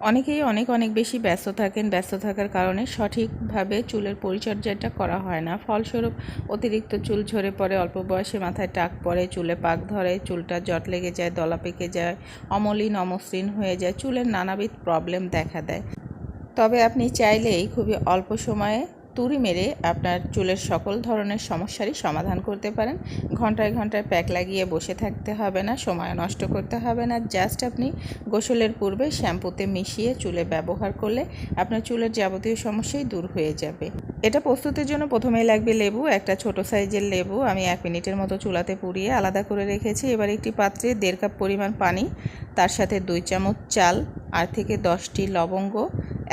অনেকেই অনেক অনেক বেশি ব্যস্ত থাকেন, ব্যস্ত থাকার কারণে সঠিকভাবে চুলের পরিচর্যাটা করা হয় না। ফলস্বরূপ অতিরিক্ত চুল ঝরে পড়ে, অল্প বয়সে মাথায় টাক পড়ে, চুলে পাক ধরে, চুলটা জট লেগে যায়, দলা পেকে যায়, অমলিন, অমসৃণ হয়ে যায়, চুলের নানাবিধ প্রবলেম দেখা দেয়। তবে আপনি চাইলেই খুবই অল্প সময়ে তুড়ি মেরে আপনার চুলের সকল ধরনের সমস্যারই সমাধান করতে পারেন। ঘন্টায় ঘন্টায় প্যাক লাগিয়ে বসে থাকতে হবে না, সময় নষ্ট করতে হবে না। জাস্ট আপনি গোসলের পূর্বে শ্যাম্পুতে মিশিয়ে চুলে ব্যবহার করলে আপনার চুলের যাবতীয় সমস্যাই দূর হয়ে যাবে। এটা প্রস্তুতের জন্য প্রথমেই লাগবে লেবু, একটা ছোট সাইজের লেবু। আমি এক মিনিটের মতো চুলাতে পুড়িয়ে আলাদা করে রেখেছি। এবার একটি পাত্রে দেড় কাপ পরিমাণ পানি, তার সাথে দুই চামচ চাল আর থেকে দশটি লবঙ্গ,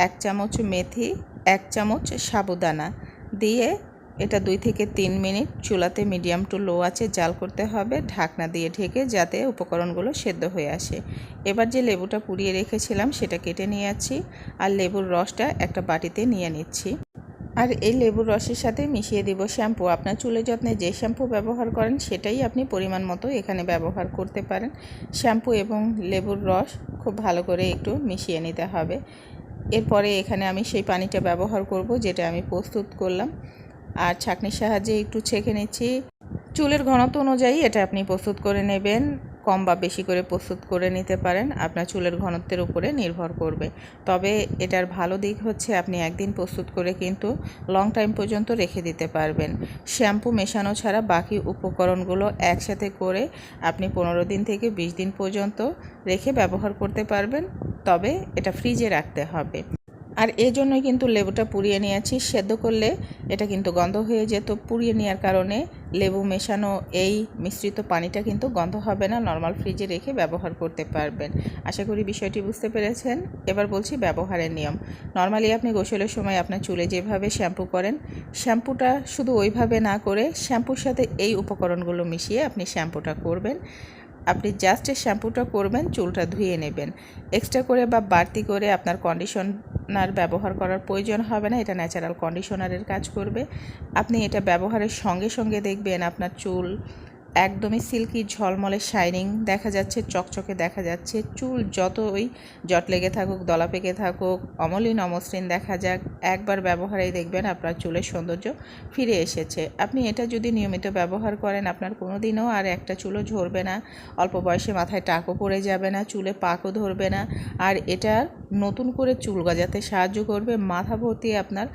এক চামচ মেথি এক চামচ সাবুদানা দিয়ে এটা দুই থেকে তিন মিনিট চুলাতে মিডিয়াম টু লো আছে জাল করতে হবে। ঢাকনা দিয়ে ঢেকে যাতে উপকরণগুলো সেদ্ধ হয়ে আসে। এবার যে লেবুটা পুড়িয়ে রেখেছিলাম সেটা কেটে নিয়ে যাচ্ছি আর লেবুর রসটা একটা বাটিতে নিয়ে নিচ্ছি। আর এই লেবুর রসের সাথে মিশিয়ে দিব শ্যাম্পু। আপনার চুলের যত্নে যে শ্যাম্পু ব্যবহার করেন সেটাই আপনি পরিমাণ মতো এখানে ব্যবহার করতে পারেন। শ্যাম্পু এবং লেবুর রস খুব ভালো করে একটু মিশিয়ে নিতে হবে। এরপরে এখানে আমি সেই পানিটা ব্যবহার করব, যেটা আমি প্রস্তুত করলাম। আর ছাঁকনির সাহায্যে একটু ছেঁকে নিচ্ছি। চুলের ঘনত্ব অনুযায়ী এটা আপনি প্রস্তুত করে নেবেন। কম বা বেশি করে প্রস্তুত করে নিতে পারেন। আপনার চুলের ঘনত্বের উপরে নির্ভর করবে। তবে এটার ভালো দিক হচ্ছে আপনি একদিন প্রস্তুত করে কিন্তু লং টাইম পর্যন্ত রেখে দিতে পারবেন। শ্যাম্পু মেশানো ছাড়া বাকি উপকরণগুলো একসাথে করে আপনি পনেরো দিন থেকে বিশ দিন পর্যন্ত রেখে ব্যবহার করতে পারবেন। তবে এটা ফ্রিজে রাখতে হবে। আর এই জন্যই কিন্তু লেবুটা পুড়িয়ে নিয়েছি। সেদ্ধ করলে এটা কিন্তু গন্ধ হয়ে যেত। পুড়িয়ে নেওয়ার কারণে লেবু মেশানো এই মিশ্রিত পানিটা কিন্তু গন্ধ হবে না। নর্মাল ফ্রিজে রেখে ব্যবহার করতে পারবেন। আশা করি বিষয়টি বুঝতে পেরেছেন। এবার বলছি ব্যবহারের নিয়ম। নর্মালি আপনি গোসলের সময় আপনার চুলে যেভাবে শ্যাম্পু করেন, শ্যাম্পুটা শুধু ওইভাবে না করে শ্যাম্পুর সাথে এই উপকরণগুলো মিশিয়ে আপনি শ্যাম্পুটা করবেন। আপনি জাস্ট শ্যাম্পুটা করবেন, চুলটা ধুয়ে নেবেন। এক্সট্রা করে বা বাড়তি করে আপনার কন্ডিশনার ব্যবহার করার প্রয়োজন হবে না, এটা ন্যাচারাল কন্ডিশনারের কাজ করবে। আপনি এটা ব্যবহারের সঙ্গে সঙ্গে দেখবেন আপনার চুল একদমই সিল্কি ঝলমলে শাইনিং, দেখা যাচ্ছে চকচকে, দেখা যাচ্ছে চুল যতই জট লেগে থাকুক, দলা পেকে থাকুক, অমলিন অমসৃণ দেখা যাক, একবার ব্যবহারেই দেখবেন আপনার চুলের সৌন্দর্য ফিরে এসেছে। আপনি এটা যদি নিয়মিত ব্যবহার করেন, আপনার কোনো দিনও আর একটা চুলও ঝরবে না, অল্প বয়সে মাথায় টাকও পড়ে যাবে না, চুলে পাকও ধরবে না, আর এটা নতুন করে চুল গজাতে সাহায্য করবে, মাথা ভর্তি আপনার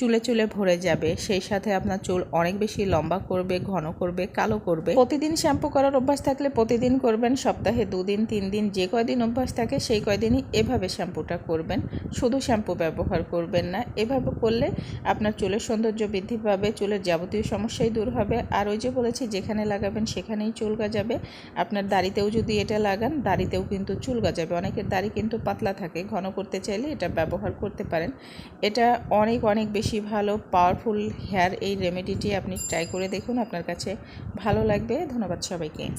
চুলে চুলে ভরে যাবে, সেই সাথে আপনার চুল অনেক বেশি লম্বা করবে, ঘন করবে, কালো করবে। প্রতিদিন শ্যাম্পু করার অভ্যাস থাকলে প্রতিদিন করবেন, সপ্তাহে দুদিন তিন দিন যে কয়দিন অভ্যাস থাকে সেই কয়দিনই এভাবে শ্যাম্পুটা করবেন। শুধু শ্যাম্পু ব্যবহার করবেন না, এভাবে করলে আপনার চুলের সৌন্দর্য বৃদ্ধি পাবে, চুলের যাবতীয় সমস্যাই দূর হবে। আর ওই যে বলেছি, যেখানে লাগাবেন সেখানেই চুল গাজাবে। আপনার দাড়িতেও যদি এটা লাগান, দাড়িতেও কিন্তু চুল গাজাবে। অনেকের দাড়ি কিন্তু পাতলা থাকে, ঘন করতে চাইলে এটা ব্যবহার করতে পারেন। এটা অনেক অনেক বেশি বেশি ভালো পাওয়ারফুল হেয়ার এই রেমেডিটি আপনি ট্রাই করে দেখুন। আপনার কাছে ভালো লাগবে। ধন্যবাদ সবাইকে।